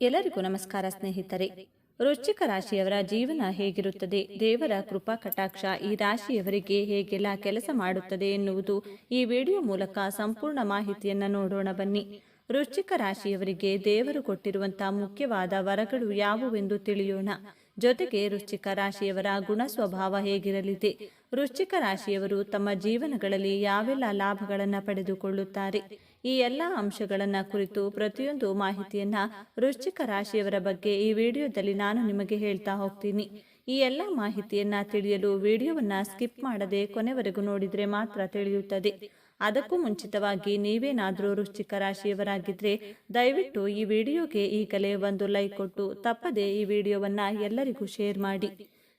ಎಲ್ಲರಿಗೂ ನಮಸ್ಕಾರ, ಸ್ನೇಹಿತರೆ. ವೃಶ್ಚಿಕ ರಾಶಿಯವರ ಜೀವನ ಹೇಗಿರುತ್ತದೆ? ದೇವರ ಕೃಪಾ ಕಟಾಕ್ಷ ಈ ರಾಶಿಯವರಿಗೆ ಹೇಗೆಲ್ಲ ಕೆಲಸ ಮಾಡುತ್ತದೆ ಎನ್ನುವುದು ಈ ವಿಡಿಯೋ ಮೂಲಕ ಸಂಪೂರ್ಣ ಮಾಹಿತಿಯನ್ನು ನೋಡೋಣ ಬನ್ನಿ. ವೃಶ್ಚಿಕ ರಾಶಿಯವರಿಗೆ ದೇವರು ಕೊಟ್ಟಿರುವಂತಹ ಮುಖ್ಯವಾದ ವರಗಳು ಯಾವುವೆಂದು ತಿಳಿಯೋಣ. ಜೊತೆಗೆ ವೃಶ್ಚಿಕ ರಾಶಿಯವರ ಗುಣ ಸ್ವಭಾವ ಹೇಗಿರಲಿದೆ? ವೃಶ್ಚಿಕ ರಾಶಿಯವರು ತಮ್ಮ ಜೀವನಗಳಲ್ಲಿ ಯಾವೆಲ್ಲ ಲಾಭಗಳನ್ನು ಪಡೆದುಕೊಳ್ಳುತ್ತಾರೆ? ಈ ಎಲ್ಲ ಅಂಶಗಳನ್ನ ಕುರಿತು ಪ್ರತಿಯೊಂದು ಮಾಹಿತಿಯನ್ನ ವೃಶ್ಚಿಕ ರಾಶಿಯವರ ಬಗ್ಗೆ ಈ ವಿಡಿಯೋದಲ್ಲಿ ನಾನು ನಿಮಗೆ ಹೇಳ್ತಾ ಹೋಗ್ತೀನಿ. ಈ ಎಲ್ಲ ಮಾಹಿತಿಯನ್ನ ತಿಳಿಯಲು ವಿಡಿಯೋವನ್ನ ಸ್ಕಿಪ್ ಮಾಡದೆ ಕೊನೆವರೆಗೂ ನೋಡಿದ್ರೆ ಮಾತ್ರ ತಿಳಿಯುತ್ತದೆ. ಅದಕ್ಕೂ ಮುಂಚಿತವಾಗಿ ನೀವೇನಾದರೂ ವೃಶ್ಚಿಕ ರಾಶಿಯವರಾಗಿದ್ದರೆ ದಯವಿಟ್ಟು ಈ ವಿಡಿಯೋಗೆ ಈಗಲೇ ಒಂದು ಲೈಕ್ ಕೊಟ್ಟು ತಪ್ಪದೆ ಈ ವಿಡಿಯೋವನ್ನ ಎಲ್ಲರಿಗೂ ಶೇರ್ ಮಾಡಿ.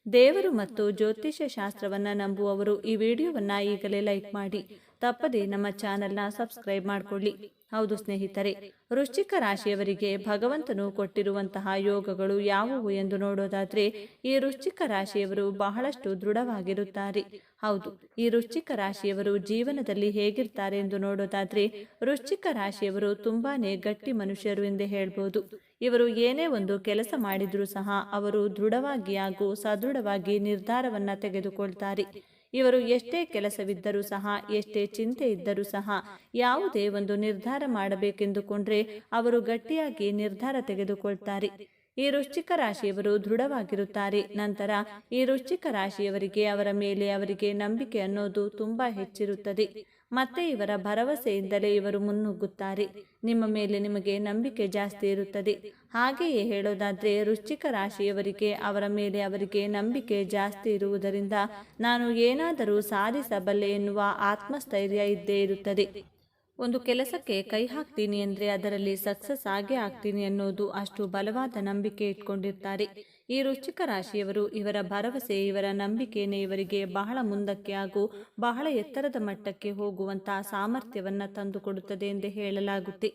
ದೇವರು ಮತ್ತು ಜ್ಯೋತಿಷ್ಯ ಶಾಸ್ತ್ರವನ್ನ ನಂಬುವವರು ಈ ವಿಡಿಯೋವನ್ನ ಈಗಲೇ ಲೈಕ್ ಮಾಡಿ. ತಪ್ಪದೆ ನಮ್ಮ ಚಾನೆಲ್ನ ಸಬ್ಸ್ಕ್ರೈಬ್ ಮಾಡಿಕೊಳ್ಳಿ. ಹೌದು ಸ್ನೇಹಿತರೆ, ವೃಶ್ಚಿಕ ರಾಶಿಯವರಿಗೆ ಭಗವಂತನು ಕೊಟ್ಟಿರುವಂತಹ ಯೋಗಗಳು ಯಾವುವು ಎಂದು ನೋಡೋದಾದ್ರೆ, ಈ ವೃಶ್ಚಿಕ ರಾಶಿಯವರು ಬಹಳಷ್ಟು ದೃಢವಾಗಿರುತ್ತಾರೆ. ಹೌದು, ಈ ವೃಶ್ಚಿಕ ರಾಶಿಯವರು ಜೀವನದಲ್ಲಿ ಹೇಗಿರ್ತಾರೆ ಎಂದು ನೋಡೋದಾದ್ರೆ, ವೃಶ್ಚಿಕ ರಾಶಿಯವರು ತುಂಬಾನೇ ಗಟ್ಟಿ ಮನುಷ್ಯರು ಎಂದೇ ಹೇಳ್ಬೋದು. ಇವರು ಏನೇ ಒಂದು ಕೆಲಸ ಮಾಡಿದ್ರೂ ಸಹ ಅವರು ದೃಢವಾಗಿ ಹಾಗೂ ಸದೃಢವಾಗಿ ನಿರ್ಧಾರವನ್ನ ತೆಗೆದುಕೊಳ್ತಾರೆ. ಇವರು ಎಷ್ಟೇ ಕೆಲಸವಿದ್ದರೂ ಸಹ, ಎಷ್ಟೇ ಚಿಂತೆ ಇದ್ದರೂ ಸಹ ಯಾವುದೇ ಒಂದು ನಿರ್ಧಾರ ಮಾಡಬೇಕೆಂದುಕೊಂಡ್ರೆ ಅವರು ಗಟ್ಟಿಯಾಗಿ ನಿರ್ಧಾರ ತೆಗೆದುಕೊಳ್ತಾರೆ. ಈ ವೃಶ್ಚಿಕ ರಾಶಿಯವರು ದೃಢವಾಗಿರುತ್ತಾರೆ. ನಂತರ ಈ ವೃಶ್ಚಿಕ ರಾಶಿಯವರಿಗೆ ಅವರ ಮೇಲೆ ಅವರಿಗೆ ನಂಬಿಕೆ ಅನ್ನೋದು ತುಂಬಾ ಹೆಚ್ಚಿರುತ್ತದೆ. ಮತ್ತೆ ಇವರ ಭರವಸೆಯಿಂದಲೇ ಇವರು ಮುನ್ನುಗ್ಗುತ್ತಾರೆ. ನಿಮ್ಮ ಮೇಲೆ ನಿಮಗೆ ನಂಬಿಕೆ ಜಾಸ್ತಿ ಇರುತ್ತದೆ. ಹಾಗೆಯೇ ಹೇಳೋದಾದರೆ, ವೃಶ್ಚಿಕ ರಾಶಿಯವರಿಗೆ ಅವರ ಮೇಲೆ ಅವರಿಗೆ ನಂಬಿಕೆ ಜಾಸ್ತಿ ಇರುವುದರಿಂದ ನಾನು ಏನಾದರೂ ಸಾಧಿಸಬಲ್ಲೆ ಎನ್ನುವ ಆತ್ಮಸ್ಥೈರ್ಯ ಇದ್ದೇ ಇರುತ್ತದೆ. ಒಂದು ಕೆಲಸಕ್ಕೆ ಕೈ ಹಾಕ್ತೀನಿ ಅಂದರೆ ಅದರಲ್ಲಿ ಸಕ್ಸಸ್ ಆಗೇ ಆಗ್ತೀನಿ ಅನ್ನೋದು ಅಷ್ಟು ಬಲವಾದ ನಂಬಿಕೆ ಇಟ್ಕೊಂಡಿರ್ತಾರೆ. ಈ ವೃಶ್ಚಿಕ ರಾಶಿಯವರು ಇವರ ಭರವಸೆ, ಇವರ ನಂಬಿಕೆನೇ ಇವರಿಗೆ ಬಹಳ ಮುಂದಕ್ಕೆ ಹಾಗೂ ಬಹಳ ಎತ್ತರದ ಮಟ್ಟಕ್ಕೆ ಹೋಗುವಂತಹ ಸಾಮರ್ಥ್ಯವನ್ನು ತಂದುಕೊಡುತ್ತದೆ ಎಂದು ಹೇಳಲಾಗುತ್ತೆ.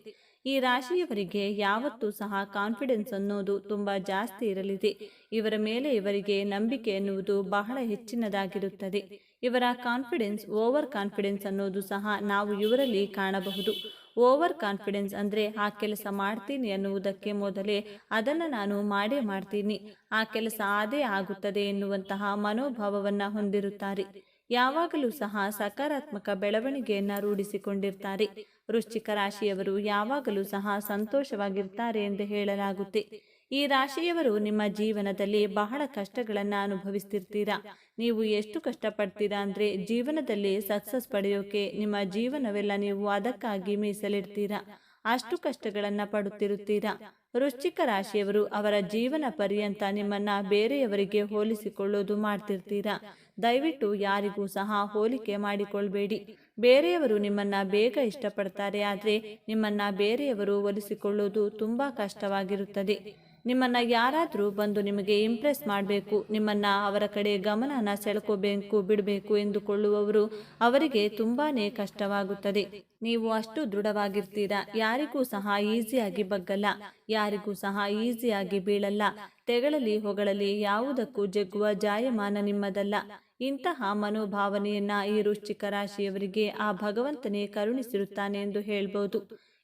ಈ ರಾಶಿಯವರಿಗೆ ಯಾವತ್ತೂ ಸಹ ಕಾನ್ಫಿಡೆನ್ಸ್ ಅನ್ನೋದು ತುಂಬ ಜಾಸ್ತಿ ಇರಲಿದೆ. ಇವರ ಮೇಲೆ ಇವರಿಗೆ ನಂಬಿಕೆ ಎನ್ನುವುದು ಬಹಳ ಹೆಚ್ಚಿನದಾಗಿರುತ್ತದೆ. ಇವರ ಕಾನ್ಫಿಡೆನ್ಸ್ ಓವರ್ ಕಾನ್ಫಿಡೆನ್ಸ್ ಅನ್ನೋದು ಸಹ ನಾವು ಇವರಲ್ಲಿ ಕಾಣಬಹುದು. ಓವರ್ ಕಾನ್ಫಿಡೆನ್ಸ್ ಅಂದರೆ, ಆ ಕೆಲಸ ಮಾಡ್ತೀನಿ ಎನ್ನುವುದಕ್ಕೆ ಮೊದಲೇ ಅದನ್ನು ನಾನು ಮಾಡೇ ಮಾಡ್ತೀನಿ. ಆ ಕೆಲಸ ಆದೇ ಆಗುತ್ತದೆ ಎನ್ನುವಂತಹ ಮನೋಭಾವವನ್ನು ಹೊಂದಿರುತ್ತಾರೆ. ಯಾವಾಗಲೂ ಸಹ ಸಕಾರಾತ್ಮಕ ಬೆಳವಣಿಗೆಯನ್ನು ರೂಢಿಸಿಕೊಂಡಿರ್ತಾರೆ. ವೃಶ್ಚಿಕ ರಾಶಿಯವರು ಯಾವಾಗಲೂ ಸಹ ಸಂತೋಷವಾಗಿರ್ತಾರೆ ಎಂದು ಹೇಳಲಾಗುತ್ತೆ. ಈ ರಾಶಿಯವರು ನಿಮ್ಮ ಜೀವನದಲ್ಲಿ ಬಹಳ ಕಷ್ಟಗಳನ್ನ ಅನುಭವಿಸ್ತಿರ್ತೀರಾ? ನೀವು ಎಷ್ಟು ಕಷ್ಟಪಡ್ತೀರಾ ಅಂದ್ರೆ ಜೀವನದಲ್ಲಿ ಸಕ್ಸಸ್ ಪಡೆಯೋಕೆ ನಿಮ್ಮ ಜೀವನವೆಲ್ಲ ನೀವು ಅದಕ್ಕಾಗಿ ಮೀಸಲಿಡ್ತೀರಾ? ಅಷ್ಟು ಕಷ್ಟಗಳನ್ನ ಪಡುತ್ತಿರುತ್ತೀರಾ? ವೃಶ್ಚಿಕ ರಾಶಿಯವರು ಅವರ ಜೀವನ ಪರ್ಯಂತ ನಿಮ್ಮನ್ನ ಬೇರೆಯವರಿಗೆ ಹೋಲಿಸಿಕೊಳ್ಳೋದು ಮಾಡ್ತಿರ್ತೀರಾ? ದಯವಿಟ್ಟು ಯಾರಿಗೂ ಸಹ ಹೋಲಿಕೆ ಮಾಡಿಕೊಳ್ಬೇಡಿ. ಬೇರೆಯವರು ನಿಮ್ಮನ್ನ ಬೇಗ ಇಷ್ಟಪಡ್ತಾರೆ, ಆದರೆ ನಿಮ್ಮನ್ನ ಬೇರೆಯವರು ಹೋಲಿಸಿಕೊಳ್ಳೋದು ತುಂಬಾ ಕಷ್ಟವಾಗಿರುತ್ತದೆ. ನಿಮ್ಮನ್ನ ಯಾರಾದರೂ ಬಂದು ನಿಮಗೆ ಇಂಪ್ರೆಸ್ ಮಾಡಬೇಕು, ನಿಮ್ಮನ್ನು ಅವರ ಕಡೆ ಗಮನನ ಸೆಳ್ಕೋಬೇಕು, ಬಿಡಬೇಕು ಎಂದುಕೊಳ್ಳುವವರು ಅವರಿಗೆ ತುಂಬಾ ಕಷ್ಟವಾಗುತ್ತದೆ. ನೀವು ಅಷ್ಟು ದೃಢವಾಗಿರ್ತೀರಾ? ಯಾರಿಗೂ ಸಹ ಈಸಿಯಾಗಿ ಬಗ್ಗಲ್ಲ. ಯಾರಿಗೂ ಸಹ ಈಸಿಯಾಗಿ ಬೀಳಲ್ಲ. ತೆಗಳಲಿ ಹೊಗಳಲ್ಲಿ ಯಾವುದಕ್ಕೂ ಜಗ್ಗುವ ಜಾಯಮಾನ ನಿಮ್ಮದಲ್ಲ. ಇಂತಹ ಮನೋಭಾವನೆಯನ್ನ ಈ ವೃಶ್ಚಿಕ ರಾಶಿಯವರಿಗೆ ಆ ಭಗವಂತನೇ ಕರುಣಿಸಿರುತ್ತಾನೆ ಎಂದು ಹೇಳ್ಬೋದು.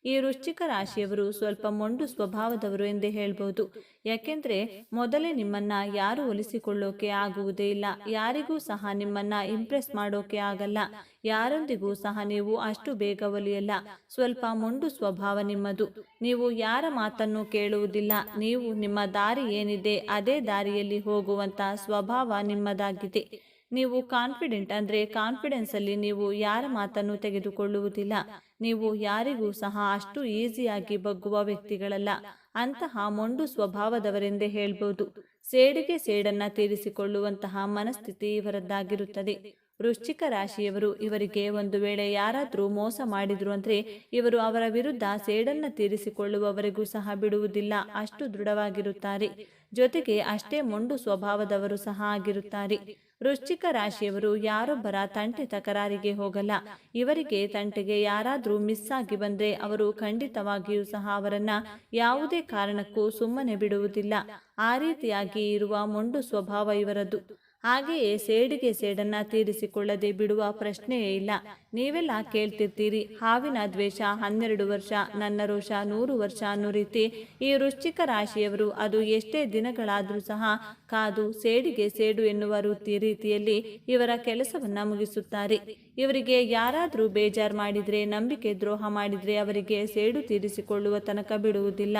ಈ ವೃಶ್ಚಿಕ ರಾಶಿಯವರು ಸ್ವಲ್ಪ ಮೊಂಡು ಸ್ವಭಾವದವರು ಎಂದೇ ಹೇಳಬಹುದು ಯಾಕೆಂದ್ರೆ ಮೊದಲೇ ನಿಮ್ಮನ್ನ ಯಾರು ಒಲಿಸಿಕೊಳ್ಳೋಕೆ ಆಗುವುದೇ ಇಲ್ಲ. ಯಾರಿಗೂ ಸಹ ನಿಮ್ಮನ್ನ ಇಂಪ್ರೆಸ್ ಮಾಡೋಕೆ ಆಗಲ್ಲ. ಯಾರೊಂದಿಗೂ ಸಹ ನೀವು ಅಷ್ಟು ಬೇಗ ಒಲಿಯಲ್ಲ. ಸ್ವಲ್ಪ ಮೊಂಡು ಸ್ವಭಾವ ನಿಮ್ಮದು. ನೀವು ಯಾರ ಮಾತನ್ನು ಕೇಳುವುದಿಲ್ಲ. ನೀವು ನಿಮ್ಮ ದಾರಿ ಏನಿದೆ ಅದೇ ದಾರಿಯಲ್ಲಿ ಹೋಗುವಂತ ಸ್ವಭಾವ ನಿಮ್ಮದಾಗಿದೆ. ನೀವು ಕಾನ್ಫಿಡೆಂಟ್ ಅಂದರೆ ಕಾನ್ಫಿಡೆನ್ಸಲ್ಲಿ ನೀವು ಯಾರ ಮಾತನ್ನು ತೆಗೆದುಕೊಳ್ಳುವುದಿಲ್ಲ. ನೀವು ಯಾರಿಗೂ ಸಹ ಅಷ್ಟು ಈಸಿಯಾಗಿ ಬಗ್ಗುವ ವ್ಯಕ್ತಿಗಳಲ್ಲ. ಅಂತಹ ಮೊಂಡು ಸ್ವಭಾವದವರೆಂದೇ ಹೇಳ್ಬೋದು. ಸೇಡಿಗೆ ಸೇಡನ್ನ ತೀರಿಸಿಕೊಳ್ಳುವಂತಹ ಮನಸ್ಥಿತಿ ಇವರದ್ದಾಗಿರುತ್ತದೆ. ವೃಶ್ಚಿಕ ರಾಶಿಯವರು ಇವರಿಗೆ ಒಂದು ವೇಳೆ ಯಾರಾದರೂ ಮೋಸ ಮಾಡಿದ್ರು ಅಂದ್ರೆ ಇವರು ಅವರ ವಿರುದ್ಧ ಸೇಡನ್ನ ತೀರಿಸಿಕೊಳ್ಳುವವರೆಗೂ ಸಹ ಬಿಡುವುದಿಲ್ಲ. ಅಷ್ಟು ದೃಢವಾಗಿರುತ್ತಾರೆ. ಜೊತೆಗೆ ಅಷ್ಟೇ ಮೊಂಡು ಸ್ವಭಾವದವರು ಸಹ ಆಗಿರುತ್ತಾರೆ. ವೃಶ್ಚಿಕ ರಾಶಿಯವರು ಯಾರೊಬ್ಬರ ತಂಟೆ ತಕರಾರಿಗೆ ಹೋಗಲ್ಲ. ಇವರಿಗೆ ತಂಟೆಗೆ ಯಾರಾದರೂ ಮಿಸ್ ಆಗಿ ಬಂದ್ರೆ ಅವರು ಖಂಡಿತವಾಗಿಯೂ ಸಹ ಅವರನ್ನ ಯಾವುದೇ ಕಾರಣಕ್ಕೂ ಸುಮ್ಮನೆ ಬಿಡುವುದಿಲ್ಲ. ಆ ರೀತಿಯಾಗಿ ಇರುವ ಮೊಂಡು ಸ್ವಭಾವ ಇವರದ್ದು ಹಾಗೆಯೇ ಸೇಡಿಗೆ ಸೇಡನ್ನ ತೀರಿಸಿಕೊಳ್ಳದೆ ಬಿಡುವ ಪ್ರಶ್ನೆಯೇ ಇಲ್ಲ. ನೀವೆಲ್ಲ ಕೇಳ್ತಿರ್ತೀರಿ. ಹಾವಿನ ದ್ವೇಷ ಹನ್ನೆರಡು ವರ್ಷ, ನನ್ನ ರೋಷ ನೂರು ವರ್ಷ ಅನ್ನೋ ರೀತಿ ಈ ವೃಶ್ಚಿಕ ರಾಶಿಯವರು ಅದು ಎಷ್ಟೇ ದಿನಗಳಾದರೂ ಸಹ ಕಾದು ಸೇಡಿಗೆ ಸೇಡು ಎನ್ನುವ ವೃತ್ತಿ ರೀತಿಯಲ್ಲಿ ಇವರ ಕೆಲಸವನ್ನ ಮುಗಿಸುತ್ತಾರೆ. ಇವರಿಗೆ ಯಾರಾದರೂ ಬೇಜಾರು ಮಾಡಿದ್ರೆ, ನಂಬಿಕೆ ದ್ರೋಹ ಮಾಡಿದ್ರೆ ಅವರಿಗೆ ಸೇಡು ತೀರಿಸಿಕೊಳ್ಳುವ ತನಕ ಬಿಡುವುದಿಲ್ಲ.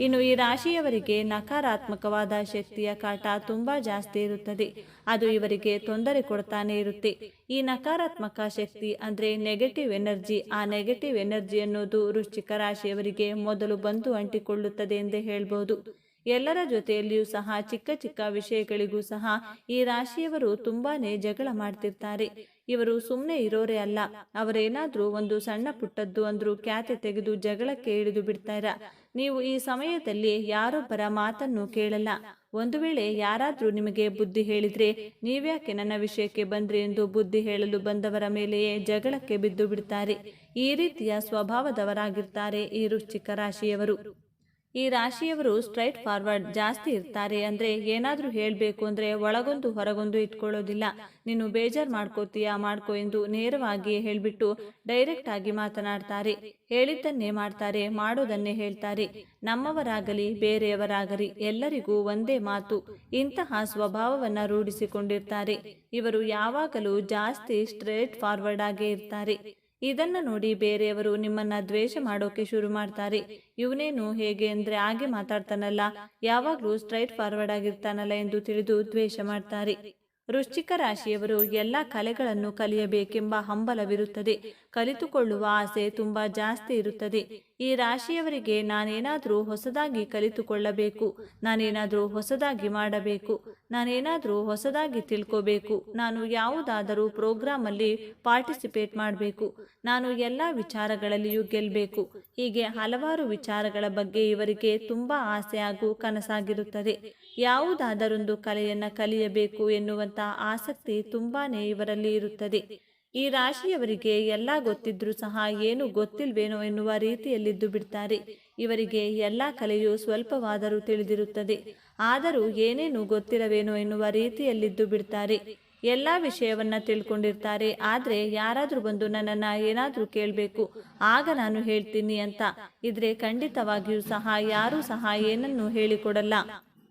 ಇನ್ನು ಈ ರಾಶಿಯವರಿಗೆ ನಕಾರಾತ್ಮಕವಾದ ಶಕ್ತಿಯ ಕಾಟ ತುಂಬಾ ಜಾಸ್ತಿ ಇರುತ್ತದೆ. ಅದು ಇವರಿಗೆ ತೊಂದರೆ ಕೊಡ್ತಾನೆ ಇರುತ್ತೆ. ಈ ನಕಾರಾತ್ಮಕ ಶಕ್ತಿ ಅಂದ್ರೆ ನೆಗೆಟಿವ್ ಎನರ್ಜಿ ಆ ನೆಗೆಟಿವ್ ಎನರ್ಜಿ ಅನ್ನೋದು ವೃಶ್ಚಿಕ ರಾಶಿಯವರಿಗೆ ಮೊದಲು ಬಂದು ಅಂಟಿಕೊಳ್ಳುತ್ತದೆ ಎಂದೇ ಹೇಳ್ಬೋದು. ಎಲ್ಲರ ಜೊತೆಯಲ್ಲಿಯೂ ಸಹ ಚಿಕ್ಕ ಚಿಕ್ಕ ವಿಷಯಗಳಿಗೂ ಸಹ ಈ ರಾಶಿಯವರು ತುಂಬಾನೇ ಜಗಳ ಮಾಡ್ತಿರ್ತಾರೆ. ಇವರು ಸುಮ್ಮನೆ ಇರೋರೇ ಅಲ್ಲ. ಅವರೇನಾದ್ರೂ ಒಂದು ಸಣ್ಣ ಪುಟ್ಟದ್ದು ಅಂದ್ರೂ ಖ್ಯಾತೆ ತೆಗೆದು ಜಗಳಕ್ಕೆ ಇಳಿದು ಬಿಡ್ತಾರ. ನೀವು ಈ ಸಮಯದಲ್ಲಿ ಯಾರೊಬ್ಬರ ಮಾತನ್ನು ಕೇಳಲ್ಲ. ಒಂದು ವೇಳೆ ಯಾರಾದರೂ ನಿಮಗೆ ಬುದ್ಧಿ ಹೇಳಿದ್ರೆ ನೀವ್ಯಾಕೆ ನನ್ನ ವಿಷಯಕ್ಕೆ ಬಂದ್ರಿ ಎಂದು ಬುದ್ಧಿ ಹೇಳಲು ಬಂದವರ ಮೇಲೆಯೇ ಜಗಳಕ್ಕೆ ಬಿದ್ದು ಬಿಡ್ತಾರೆ. ಈ ರೀತಿಯ ಸ್ವಭಾವದವರಾಗಿರ್ತಾರೆ ಈ ವೃಶ್ಚಿಕ ರಾಶಿಯವರು. ಈ ರಾಶಿಯವರು ಸ್ಟ್ರೈಟ್ ಫಾರ್ವರ್ಡ್ ಜಾಸ್ತಿ ಇರ್ತಾರೆ ಅಂದ್ರೆ ಏನಾದ್ರೂ ಹೇಳಬೇಕು ಅಂದ್ರೆ ಒಳಗೊಂದು ಹೊರಗೊಂದು ಇಟ್ಕೊಳ್ಳೋದಿಲ್ಲ. ನೀನು ಬೇಜಾರ್ ಮಾಡ್ಕೋತೀಯಾ, ಮಾಡ್ಕೋ ಎಂದು ನೇರವಾಗಿ ಹೇಳ್ಬಿಟ್ಟು ಡೈರೆಕ್ಟ್ ಆಗಿ ಮಾತನಾಡ್ತಾರೆ. ಹೇಳಿದ್ದನ್ನೇ ಮಾಡ್ತಾರೆ, ಮಾಡೋದನ್ನೇ ಹೇಳ್ತಾರೆ. ನಮ್ಮವರಾಗಲಿ, ಬೇರೆಯವರಾಗಲಿ ಎಲ್ಲರಿಗೂ ಒಂದೇ ಮಾತು, ಇಂತಹ ಸ್ವಭಾವವನ್ನ ರೂಢಿಸಿಕೊಂಡಿರ್ತಾರೆ. ಇವರು ಯಾವಾಗಲೂ ಜಾಸ್ತಿ ಸ್ಟ್ರೈಟ್ ಫಾರ್ವರ್ಡ್ ಆಗೇ ಇರ್ತಾರೆ. ಇದನ್ನ ನೋಡಿ ಬೇರೆಯವರು ನಿಮ್ಮನ್ನ ದ್ವೇಷ ಮಾಡೋಕೆ ಶುರು ಮಾಡ್ತಾರೆ. ಇವನೇನು ಹೇಗೆ ಅಂದ್ರೆ ಹಾಗೆ ಮಾತಾಡ್ತಾನಲ್ಲ. ಯಾವಾಗ್ಲೂ ಸ್ಟ್ರೈಟ್ ಫಾರ್ವರ್ಡ್ ಆಗಿರ್ತಾನಲ್ಲ ಎಂದು ತಿಳಿದು ದ್ವೇಷ ಮಾಡ್ತಾರೆ. ವೃಶ್ಚಿಕ ರಾಶಿಯವರು ಎಲ್ಲ ಕಲೆಗಳನ್ನು ಕಲಿಯಬೇಕೆಂಬ ಹಂಬಲವಿರುತ್ತದೆ. ಕಲಿತುಕೊಳ್ಳುವ ಆಸೆ ತುಂಬಾ ಜಾಸ್ತಿ ಇರುತ್ತದೆ. ಈ ರಾಶಿಯವರಿಗೆ ನಾನೇನಾದರೂ ಹೊಸದಾಗಿ ಕಲಿತುಕೊಳ್ಳಬೇಕು. ನಾನೇನಾದರೂ ಹೊಸದಾಗಿ ಮಾಡಬೇಕು. ನಾನೇನಾದರೂ ಹೊಸದಾಗಿ ತಿಳ್ಕೋಬೇಕು. ನಾನು ಯಾವುದಾದರೂ ಪ್ರೋಗ್ರಾಮಲ್ಲಿ ಪಾರ್ಟಿಸಿಪೇಟ್ ಮಾಡಬೇಕು. ನಾನು ಎಲ್ಲ ವಿಚಾರಗಳಲ್ಲಿಯೂ ಗೆಲ್ಲಬೇಕು ಹೀಗೆ ಹಲವಾರು ವಿಚಾರಗಳ ಬಗ್ಗೆ ಇವರಿಗೆ ತುಂಬಾ ಆಸೆ ಹಾಗೂ ಕನಸಾಗಿರುತ್ತದೆ. ಯಾವುದಾದರೊಂದು ಕಲೆಯನ್ನು ಕಲಿಯಬೇಕು ಎನ್ನುವಂತ ಆಸಕ್ತಿ ತುಂಬಾನೇ ಇವರಲ್ಲಿ ಇರುತ್ತದೆ. ಈ ರಾಶಿಯವರಿಗೆ ಎಲ್ಲ ಗೊತ್ತಿದ್ರೂ ಸಹ ಏನು ಗೊತ್ತಿಲ್ವೇನೋ ಎನ್ನುವ ರೀತಿಯಲ್ಲಿದ್ದು ಬಿಡ್ತಾರೆ. ಇವರಿಗೆ ಎಲ್ಲ ಕಲೆಯು ಸ್ವಲ್ಪವಾದರೂ ತಿಳಿದಿರುತ್ತದೆ. ಆದರೂ ಏನೇನು ಗೊತ್ತಿರವೇನೋ ಎನ್ನುವ ರೀತಿಯಲ್ಲಿದ್ದು ಬಿಡ್ತಾರೆ. ಎಲ್ಲ ವಿಷಯವನ್ನ ತಿಳ್ಕೊಂಡಿರ್ತಾರೆ. ಆದ್ರೆ ಯಾರಾದ್ರೂ ಬಂದು ನನ್ನನ್ನ ಏನಾದ್ರೂ ಕೇಳಬೇಕು. ಆಗ ನಾನು ಹೇಳ್ತೀನಿ ಅಂತ. ಇದ್ರೆ ಖಂಡಿತವಾಗಿಯೂ ಸಹ ಯಾರೂ ಸಹ ಏನನ್ನೂ ಹೇಳಿಕೊಡಲ್ಲ.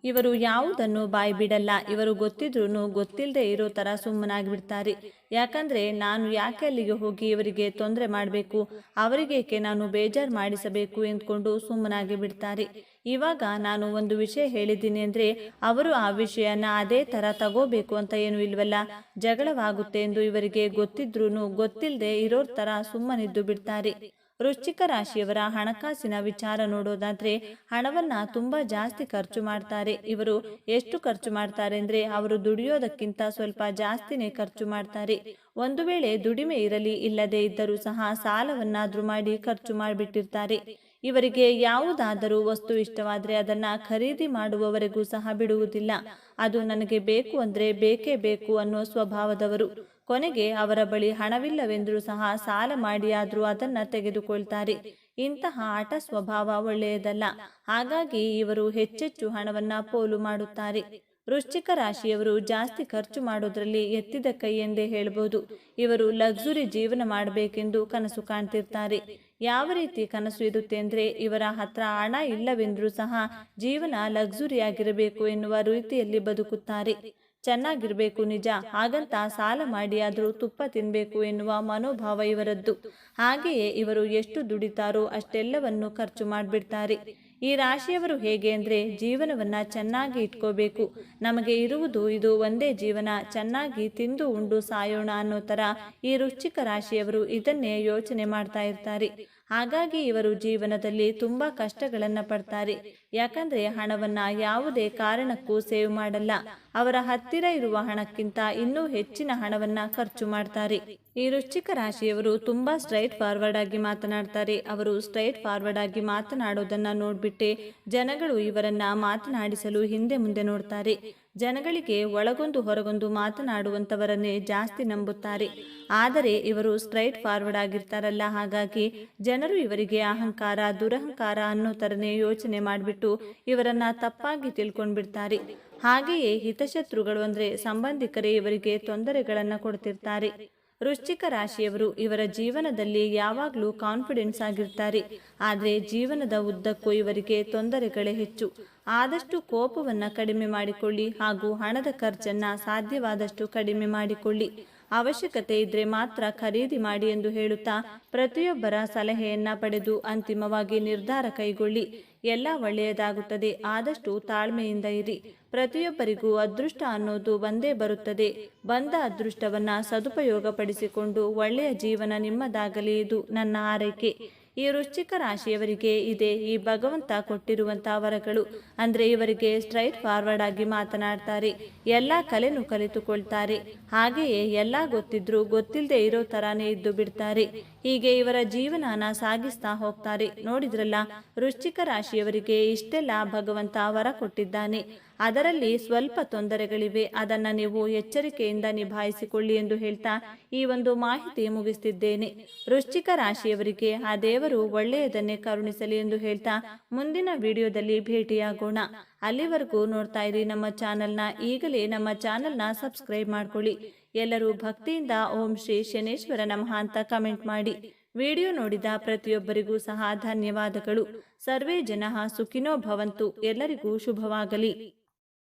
ಇವರು ಯಾವುದನ್ನು ಬಾಯಿ ಬಿಡಲ್ಲ ಇವರು ಗೊತ್ತಿದ್ರೂ ಗೊತ್ತಿಲ್ಲದೆ ಇರೋ ತರ ಸುಮ್ಮನಾಗಿಬಿಡ್ತಾರೆ. ಯಾಕಂದ್ರೆ ನಾನು ಯಾಕೆ ಅಲ್ಲಿಗೆ ಹೋಗಿ ಇವರಿಗೆ ತೊಂದರೆ ಮಾಡಬೇಕು? ಅವರಿಗೇಕೆ ನಾನು ಬೇಜಾರು ಮಾಡಿಸಬೇಕು ಎಂದ್ಕೊಂಡು ಸುಮ್ಮನಾಗಿ ಬಿಡ್ತಾರೆ. ಇವಾಗ ನಾನು ಒಂದು ವಿಷಯ ಹೇಳಿದ್ದೀನಿ ಅಂದ್ರೆ, ಅವರು ಆ ವಿಷಯನ ಅದೇ ತರ ತಗೋಬೇಕು ಅಂತ ಏನು ಇಲ್ವಲ್ಲ? ಜಗಳವಾಗುತ್ತೆ ಎಂದು ಇವರಿಗೆ ಗೊತ್ತಿದ್ರೂ ಗೊತ್ತಿಲ್ಲದೆ ಇರೋ ತರ ಸುಮ್ಮನಿದ್ದು ಬಿಡ್ತಾರೆ. ವೃಶ್ಚಿಕ ರಾಶಿಯವರ ಹಣಕಾಸಿನ ವಿಚಾರ ನೋಡೋದಾದ್ರೆ ಹಣವನ್ನ ತುಂಬಾ ಜಾಸ್ತಿ ಖರ್ಚು ಮಾಡ್ತಾರೆ. ಇವರು ಎಷ್ಟು ಖರ್ಚು ಮಾಡ್ತಾರೆ ಅಂದ್ರೆ ಅವರು ದುಡಿಯೋದಕ್ಕಿಂತ ಸ್ವಲ್ಪ ಜಾಸ್ತಿನೇ ಖರ್ಚು ಮಾಡ್ತಾರೆ. ಒಂದು ವೇಳೆ ದುಡಿಮೆ ಇರಲಿ ಇಲ್ಲದೆ ಇದ್ದರೂ ಸಹ ಸಾಲವನ್ನಾದ್ರೂ ಮಾಡಿ ಖರ್ಚು ಮಾಡಿಬಿಟ್ಟಿರ್ತಾರೆ. ಇವರಿಗೆ ಯಾವುದಾದರೂ ವಸ್ತು ಇಷ್ಟವಾದ್ರೆ ಅದನ್ನ ಖರೀದಿ ಮಾಡುವವರೆಗೂ ಸಹ ಬಿಡುವುದಿಲ್ಲ. ಅದು ನನಗೆ ಬೇಕು ಅಂದ್ರೆ ಬೇಕೇ ಬೇಕು ಅನ್ನೋ ಸ್ವಭಾವದವರು. ಕೊನೆಗೆ ಅವರ ಬಳಿ ಹಣವಿಲ್ಲವೆಂದರೂ ಸಹ ಸಾಲ ಮಾಡಿಯಾದರೂ ಅದನ್ನ ತೆಗೆದುಕೊಳ್ತಾರೆ. ಇಂತಹ ಆಟ ಸ್ವಭಾವ ಒಳ್ಳೆಯದಲ್ಲ. ಹಾಗಾಗಿ ಇವರು ಹೆಚ್ಚೆಚ್ಚು ಹಣವನ್ನ ಪೋಲು ಮಾಡುತ್ತಾರೆ. ವೃಶ್ಚಿಕ ರಾಶಿಯವರು ಜಾಸ್ತಿ ಖರ್ಚು ಮಾಡೋದ್ರಲ್ಲಿ ಎತ್ತಿದ ಕೈ ಎಂದೇ ಹೇಳಬಹುದು ಇವರು ಲಕ್ಸುರಿ ಜೀವನ ಮಾಡಬೇಕೆಂದು ಕನಸು ಕಾಣ್ತಿರ್ತಾರೆ. ಯಾವ ರೀತಿ ಕನಸು ಇರುತ್ತೆ ಅಂದ್ರೆ ಇವರ ಹತ್ರ ಹಣ ಇಲ್ಲವೆಂದರೂ ಸಹ ಜೀವನ ಲಕ್ಸುರಿಯಾಗಿರಬೇಕು ಎನ್ನುವ ರೀತಿಯಲ್ಲಿ ಬದುಕುತ್ತಾರೆ. ಚೆನ್ನಾಗಿರ್ಬೇಕು ನಿಜ. ಹಾಗಂತ ಸಾಲ ಮಾಡಿ ಆದರೂ ತುಪ್ಪ ತಿನ್ಬೇಕು ಎನ್ನುವ ಮನೋಭಾವ ಇವರದ್ದು. ಹಾಗೆಯೇ ಇವರು ಎಷ್ಟು ದುಡಿತಾರೋ ಅಷ್ಟೆಲ್ಲವನ್ನು ಖರ್ಚು ಮಾಡಿಬಿಡ್ತಾರೆ. ಈ ರಾಶಿಯವರು ಹೇಗೆ ಅಂದರೆ ಜೀವನವನ್ನು ಚೆನ್ನಾಗಿ ಇಟ್ಕೋಬೇಕು. ನಮಗೆ ಇರುವುದು ಇದು ಒಂದೇ ಜೀವನ, ಚೆನ್ನಾಗಿ ತಿಂದು ಉಂಡು ಸಾಯೋಣ ಅನ್ನೋ ಥರ ಈ ರುಚಿಕ ರಾಶಿಯವರು ಇದನ್ನೇ ಯೋಚನೆ ಮಾಡ್ತಾ ಇರ್ತಾರೆ. ಹಾಗಾಗಿ ಇವರು ಜೀವನದಲ್ಲಿ ತುಂಬ ಕಷ್ಟಗಳನ್ನು ಪಡ್ತಾರೆ. ಯಾಕಂದರೆ ಹಣವನ್ನು ಯಾವುದೇ ಕಾರಣಕ್ಕೂ ಸೇವ್ ಮಾಡಲ್ಲ. ಅವರ ಹತ್ತಿರ ಇರುವ ಹಣಕ್ಕಿಂತ ಇನ್ನೂ ಹೆಚ್ಚಿನ ಹಣವನ್ನು ಖರ್ಚು ಮಾಡ್ತಾರೆ. ಈ ವೃಶ್ಚಿಕ ರಾಶಿಯವರು ತುಂಬಾ ಸ್ಟ್ರೈಟ್ ಫಾರ್ವರ್ಡ್ ಆಗಿ ಮಾತನಾಡ್ತಾರೆ. ಅವರು ಸ್ಟ್ರೈಟ್ ಫಾರ್ವರ್ಡ್ ಆಗಿ ಮಾತನಾಡೋದನ್ನ ನೋಡ್ಬಿಟ್ಟೆ. ಜನಗಳು ಇವರನ್ನ ಮಾತನಾಡಿಸಲು ಹಿಂದೆ ಮುಂದೆ ನೋಡ್ತಾರೆ. ಜನಗಳಿಗೆ ಒಳಗೊಂದು ಹೊರಗೊಂದು ಮಾತನಾಡುವಂತವರನ್ನೇ ಜಾಸ್ತಿ ನಂಬುತ್ತಾರೆ. ಆದರೆ ಇವರು ಸ್ಟ್ರೈಟ್ ಫಾರ್ವರ್ಡ್ ಆಗಿರ್ತಾರಲ್ಲ, ಹಾಗಾಗಿ ಜನರು ಇವರಿಗೆ ಅಹಂಕಾರ, ದುರಹಂಕಾರ ಅನ್ನೋ ತರನೇ ಯೋಚನೆ ಮಾಡಿಬಿಟ್ಟು ಇವರನ್ನ ತಪ್ಪಾಗಿ ತಿಳ್ಕೊಂಡ್ಬಿಡ್ತಾರೆ. ಹಾಗೆಯೇ ಹಿತಶತ್ರುಗಳು ಅಂದ್ರೆ ಸಂಬಂಧಿಕರೇ ಇವರಿಗೆ ತೊಂದರೆಗಳನ್ನ ಕೊಡ್ತಿರ್ತಾರೆ. ವೃಶ್ಚಿಕ ರಾಶಿಯವರು ಇವರ ಜೀವನದಲ್ಲಿ ಯಾವಾಗಲೂ ಕಾನ್ಫಿಡೆನ್ಸ್ ಆಗಿರ್ತಾರೆ. ಆದರೆ ಜೀವನದ ಉದ್ದಕ್ಕೂ ಇವರಿಗೆ ತೊಂದರೆಗಳೇ ಹೆಚ್ಚು. ಆದಷ್ಟು ಕೋಪವನ್ನು ಕಡಿಮೆ ಮಾಡಿಕೊಳ್ಳಿ ಹಾಗೂ ಹಣದ ಖರ್ಚನ್ನು ಸಾಧ್ಯವಾದಷ್ಟು ಕಡಿಮೆ ಮಾಡಿಕೊಳ್ಳಿ. ಅವಶ್ಯಕತೆ ಇದ್ರೆ ಮಾತ್ರ ಖರೀದಿ ಮಾಡಿ ಎಂದು ಹೇಳುತ್ತಾ ಪ್ರತಿಯೊಬ್ಬರ ಸಲಹೆಯನ್ನ ಪಡೆದು ಅಂತಿಮವಾಗಿ ನಿರ್ಧಾರ ಕೈಗೊಳ್ಳಿ. ಎಲ್ಲ ಒಳ್ಳೆಯದಾಗುತ್ತದೆ. ಆದಷ್ಟು ತಾಳ್ಮೆಯಿಂದ ಇರಿ. ಪ್ರತಿಯೊಬ್ಬರಿಗೂ ಅದೃಷ್ಟ ಅನ್ನೋದು ಬಂದೇ ಬರುತ್ತದೆ. ಬಂದ ಅದೃಷ್ಟವನ್ನ ಸದುಪಯೋಗಪಡಿಸಿಕೊಂಡು ಒಳ್ಳೆಯ ಜೀವನ ನಿಮ್ಮದಾಗಲಿ. ಇದು ನನ್ನ ಆರೈಕೆ. ಈ ವೃಶ್ಚಿಕ ರಾಶಿಯವರಿಗೆ ಇದೆ ಈ ಭಗವಂತ ಕೊಟ್ಟಿರುವಂತಹ ವರಗಳು. ಅಂದ್ರೆ ಇವರಿಗೆ ಸ್ಟ್ರೈಟ್ ಫಾರ್ವರ್ಡ್ ಆಗಿ ಮಾತನಾಡ್ತಾರೆ. ಎಲ್ಲ ಕಲೆನು ಕಲಿತುಕೊಳ್ತಾರೆ. ಹಾಗೆಯೇ ಎಲ್ಲ ಗೊತ್ತಿದ್ರು ಗೊತ್ತಿಲ್ಲದೆ ಇರೋ ತರಾನೇ ಇದ್ದು ಬಿಡ್ತಾರೆ. ಹೀಗೆ ಇವರ ಜೀವನನ ಸಾಗಿಸ್ತಾ ಹೋಗ್ತಾರೆ. ನೋಡಿದ್ರಲ್ಲ, ವೃಶ್ಚಿಕ ರಾಶಿಯವರಿಗೆ ಇಷ್ಟೆಲ್ಲ ಭಗವಂತ ವರ ಕೊಟ್ಟಿದ್ದಾನೆ. ಅದರಲ್ಲಿ ಸ್ವಲ್ಪ ತೊಂದರೆಗಳಿವೆ. ಅದನ್ನ ನೀವು ಎಚ್ಚರಿಕೆಯಿಂದ ನಿಭಾಯಿಸಿಕೊಳ್ಳಿ ಎಂದು ಹೇಳ್ತಾ ಈ ಒಂದು ಮಾಹಿತಿ ಮುಗಿಸ್ತಿದ್ದೇನೆ. ವೃಶ್ಚಿಕ ರಾಶಿಯವರಿಗೆ ಆ ದೇವರು ಒಳ್ಳೆಯದನ್ನೇ ಕರುಣಿಸಲಿ ಎಂದು ಹೇಳ್ತಾ ಮುಂದಿನ ವಿಡಿಯೋದಲ್ಲಿ ಭೇಟಿಯಾಗೋಣ. ಅಲ್ಲಿವರೆಗೂ ನೋಡ್ತಾ ಇರಿ ನಮ್ಮ ಚಾನೆಲ್ನ. ಈಗಲೇ ನಮ್ಮ ಚಾನೆಲ್ನ ಸಬ್ಸ್ಕ್ರೈಬ್ ಮಾಡ್ಕೊಳ್ಳಿ. ಎಲ್ಲರೂ ಭಕ್ತಿಯಿಂದ ಓಂ ಶ್ರೀ ಶನೇಶ್ವರ ನಮಃ ಅಂತ ಕಮೆಂಟ್ ಮಾಡಿ. ವಿಡಿಯೋ ನೋಡಿದ ಪ್ರತಿಯೊಬ್ಬರಿಗೂ ಸಹ ಧನ್ಯವಾದಗಳು. ಸರ್ವೇ ಜನಃ ಸುಖಿನೋ ಭವಂತು. ಎಲ್ಲರಿಗೂ ಶುಭವಾಗಲಿ.